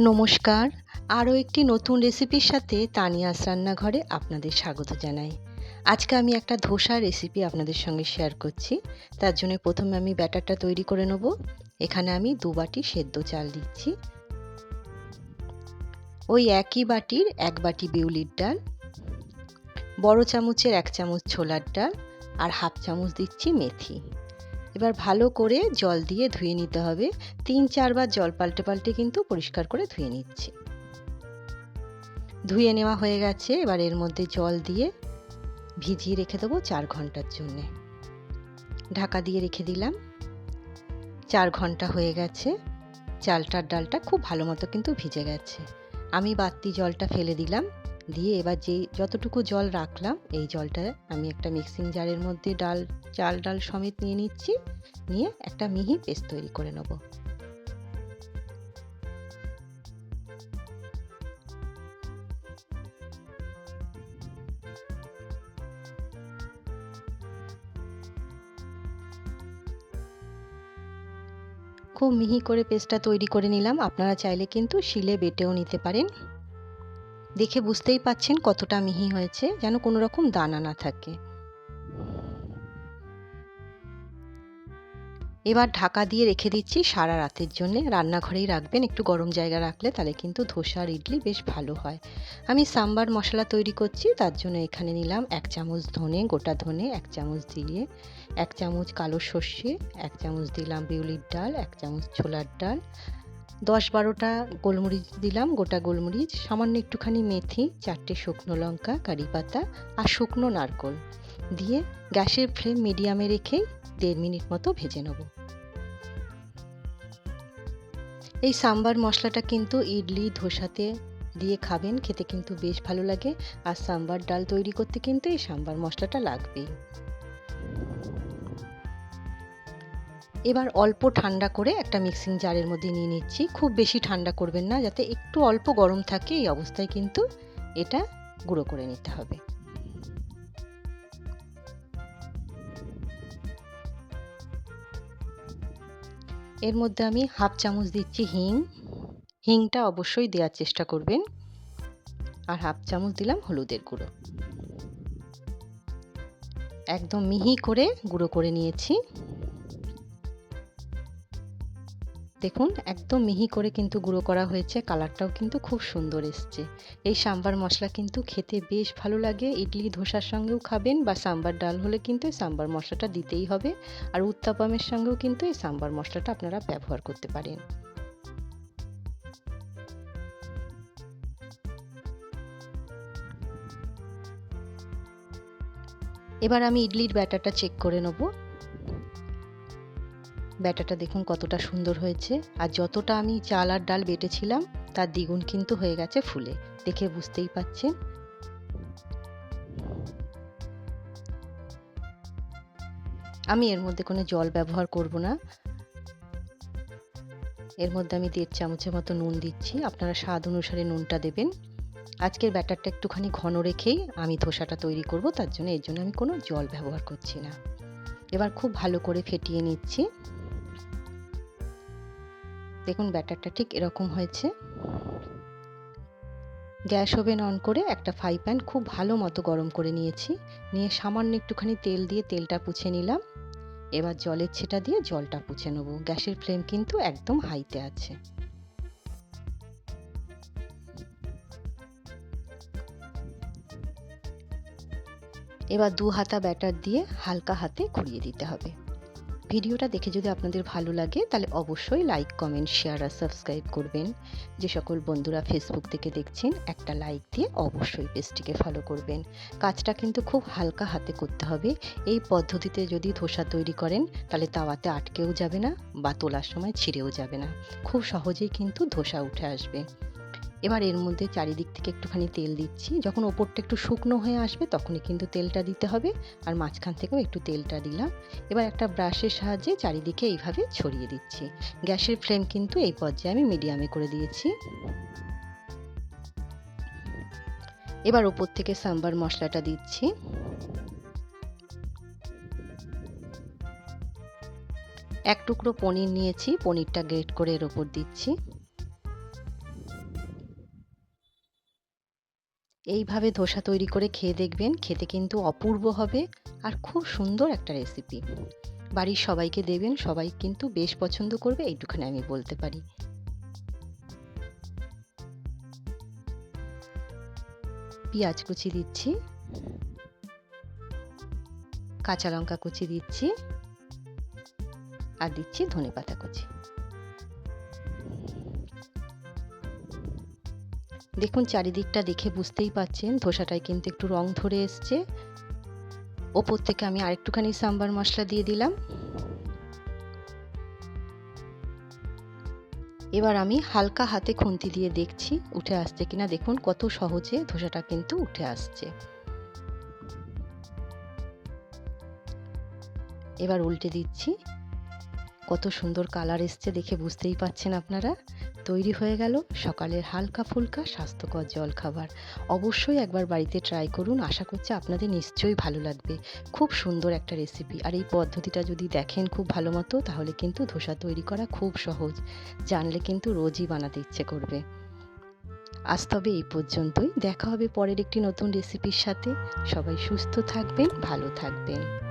নমস্কার। আরও একটি নতুন রেসিপির সাথে তানিয়াস রান্নাঘরে আপনাদের স্বাগত জানাই। আজকে আমি একটা ধোসা রেসিপি আপনাদের সঙ্গে শেয়ার করছি। তার জন্য প্রথমে আমি ব্যাটারটা তৈরি করে নেব। এখানে আমি দু বাটি সেদ্ধ চাল দিচ্ছি। ওই একই বাটির এক বাটি বিউলির ডাল, বড় চামচের এক চামচ ছোলার ডাল আর হাফ চামচ দিচ্ছি মেথি। এবার ভালো করে জল দিয়ে ধুয়ে নিতে হবে। তিন চারবার জল পাল্টে পাল্টে কিন্তু পরিষ্কার করে ধুয়ে নিচ্ছি। ধুয়ে নেওয়া হয়ে গেছে, এবার এর মধ্যে জল দিয়ে ভিজিয়ে রেখে দেবো চার ঘণ্টার জন্যে। ঢাকা দিয়ে রেখে দিলাম। চার ঘণ্টা হয়ে গেছে। চালটার ডালটা খুব ভালো মতো কিন্তু ভিজে গেছে। আমি বাড়তি জলটা ফেলে দিলাম। দিয়ে এবার যে যতটুকু জল রাখলাম, এই জলটা আমি একটা মিক্সিং জারের মধ্যে ডাল, চাল ডাল সমেত নিয়ে নিচ্ছি, নিয়ে একটা মিহি পেস্ট তৈরি করে নেব। খুব মিহি করে পেস্টটা তৈরি করে নিলাম। আপনারা চাইলে কিন্তু শিলে বেটেও নিতে পারেন। দেখে বুঝতেই পাচ্ছেন কতটা মিহি হয়েছে, যেন কোনো রকম দানা না থাকে। এবার ঢাকা দিয়ে রেখে দিচ্ছি সারা রাতের জন্য। রান্নাঘরেই রাখবেন, একটু গরম জায়গা রাখলে তাহলে কিন্তু ধোসা আর ইডলি বেশ ভালো হয়। আমি সাম্বার মশলা তৈরি করছি, তার জন্য এখানে নিলাম এক চামচ ধনে, গোটা ধনে এক চামচ দিয়ে, এক চামচ কালো সর্ষে, এক চামচ দিলাম বিউলির ডাল, এক চামচ ছোলার ডাল দশ বারোটা গোলমরিচ দিলাম, গোটা গোলমরিচ, সামান্য একটুখানি মেথি, চারটে শুকনো লঙ্কা, কারি পাতা আর শুকনো নারকোল দিয়ে গ্যাসের ফ্লেম মিডিয়ামে রেখেই দেড় মিনিট মতো ভেজে নেব। এই সাম্বার মশলাটা কিন্তু ইডলি, ধোসাতে দিয়ে খাবেন, খেতে কিন্তু বেশ ভালো লাগে। আর সাম্বার ডাল তৈরি করতে কিন্তু এই সাম্বার মশলাটা লাগবেই। এবার অল্প ঠান্ডা করে একটা মিক্সিং জারের মধ্যে নিয়ে নিচ্ছি। খুব বেশি ঠান্ডা করবেন না, যাতে একটু অল্প গরম থাকে, এই অবস্থায় কিন্তু এটা গুঁড়ো করে নিতে হবে। এর মধ্যে আমি হাফ চামচ দিচ্ছি হিং। হিংটা অবশ্যই দেওয়ার চেষ্টা করবেন। আর হাফ চামচ দিলাম হলুদের গুঁড়ো। একদম মিহি করে গুঁড়ো করে নিয়েছি। দেখুন, একদম মিহি করে কিন্তু গুঁড়ো করা হয়েছে, কালারটাও কিন্তু খুব সুন্দর এসছে। এই সাম্বার মশলা কিন্তু খেতে বেশ ভালো লাগে। ইডলি ধোসার সঙ্গেও খাবেন বা সাম্বার ডাল হলে কিন্তু সাম্বার মশলাটা দিতেই হবে। আর উত্তাপামের সঙ্গেও কিন্তু এই সাম্বার মশলাটা আপনারা ব্যবহার করতে পারেন। এবার আমি ইডলির ব্যাটারটা চেক করে নেব। ব্যাটাটা দেখুন কতটা সুন্দর হয়েছে। আর যতটা আমি চাল আর ডাল বেটেছিলাম, তার দ্বিগুণ কিন্তু হয়ে গেছে ফুলে। দেখে বুঝতেই পাচ্ছেন। আমি এর মধ্যে কোনো জল ব্যবহার করব না। এর মধ্যে আমি দেড় চামচের মতো নুন দিচ্ছি। আপনারা স্বাদ অনুসারে নুনটা দেবেন। আজকের ব্যাটারটা একটুখানি ঘন রেখেই আমি ধোসাটা তৈরি করব। তার জন্য এর জন্য আমি কোনো জল ব্যবহার করছি না। এবার খুব ভালো করে ফেটিয়ে নিচ্ছি। দেখুন ব্যাটারটা ঠিক এরকম হয়েছে। গ্যাস ওভেন অন করে একটা ফ্রাই প্যান খুব ভালো মতো গরম করে নিয়েছি। নিয়ে সামান্য একটুখানি তেল দিয়ে তেলটা পুছে নিলাম। এবার জলের ছেটা দিয়ে জলটা পুছে নেব। গ্যাসের ফ্লেম কিন্তু একদম হাইতে আছে। এবার দু হাতা ব্যাটার দিয়ে হালকা হাতে ঘুরিয়ে দিতে হবে। ভিডিওটা দেখে যদি আপনাদের ভালো লাগে, তাহলে অবশ্যই লাইক কমেন্ট শেয়ার আর সাবস্ক্রাইব করবেন। যে সকল বন্ধুরা ফেসবুক থেকে দেখছেন, একটা লাইক দিয়ে অবশ্যই পেজটিকে ফলো করবেন। কাজটা কিন্তু খুব হালকা হাতে করতে হবে। এই পদ্ধতিতে যদি ধোসা তৈরি করেন, তাহলে তাওয়াতে আটকেও যাবে না বা তোলার সময় ছিঁড়েও যাবে না। খুব সহজেই কিন্তু ধোসা উঠে আসবে। এবার এর মধ্যে চারিদিক থেকে একটুখানি তেল দিচ্ছি। যখন ওপরটা একটু শুকনো হয়ে আসবে তখনই কিন্তু তেলটা দিতে হবে আর মাঝখান থেকেও একটু তেলটা দিলাম। এবার একটা ব্রাশের সাহায্যে চারিদিকে এইভাবে ছড়িয়ে দিচ্ছি। গ্যাসের ফ্লেম কিন্তু এই পর্যায়ে আমি মিডিয়ামে করে দিয়েছি। এবার ওপর থেকে সাম্বার মশলাটা দিচ্ছি। এক টুকরো পনির নিয়েছি, পনিরটা গ্রেট করে এর ওপর দিচ্ছি। এইভাবে ধোসা তৈরি করে খেয়ে দেখবেন, খেতে কিন্তু অপূর্ব হবে আর খুব সুন্দর একটা রেসিপি বাড়ির সবাইকে দেবেন, সবাই কিন্তু বেশ পছন্দ করবে, এইটুখানি আমি বলতে পারি। পেঁয়াজ কুচি দিচ্ছি। কাঁচা লঙ্কা কুচি দিচ্ছি। আর দিচ্ছি ধনে পাতা কুচি। দেখুন চারিদিকটা দেখে বুঝতেই পাচ্ছেন, ধোসাটায় কিন্তু একটু রং ধরে এসছে। ওপর থেকে আমি আরেকটুখানি সাম্বার মশলা দিয়ে দিলাম। এবার আমি হালকা হাতে খুন্তি দিয়ে দেখছি উঠে আসছে কিনা। দেখুন কত সহজে ধোসাটা কিন্তু উঠে আসছে। এবার উল্টে দিচ্ছি। কত সুন্দর কালার এসছে দেখে বুঝতেই পাচ্ছেন আপনারা। তৈরি হয়ে গেল সকালের হালকা ফুলকা স্বাস্থ্যকর জল খাবার অবশ্যই একবার বাড়িতে ট্রাই করুন, আশা করছি আপনাদের নিশ্চয়ই ভালো লাগবে। খুব সুন্দর একটা রেসিপি আর এই পদ্ধতিটা যদি দেখেন খুব ভালো মতো, তাহলে কিন্তু ধোসা তৈরি করা খুব সহজ। জানলে কিন্তু রোজই বানাতে ইচ্ছে করবে। আজ তবে এই পর্যন্তই। দেখা হবে পরের একটি নতুন রেসিপির সাথে। সবাই সুস্থ থাকবেন, ভালো থাকবেন।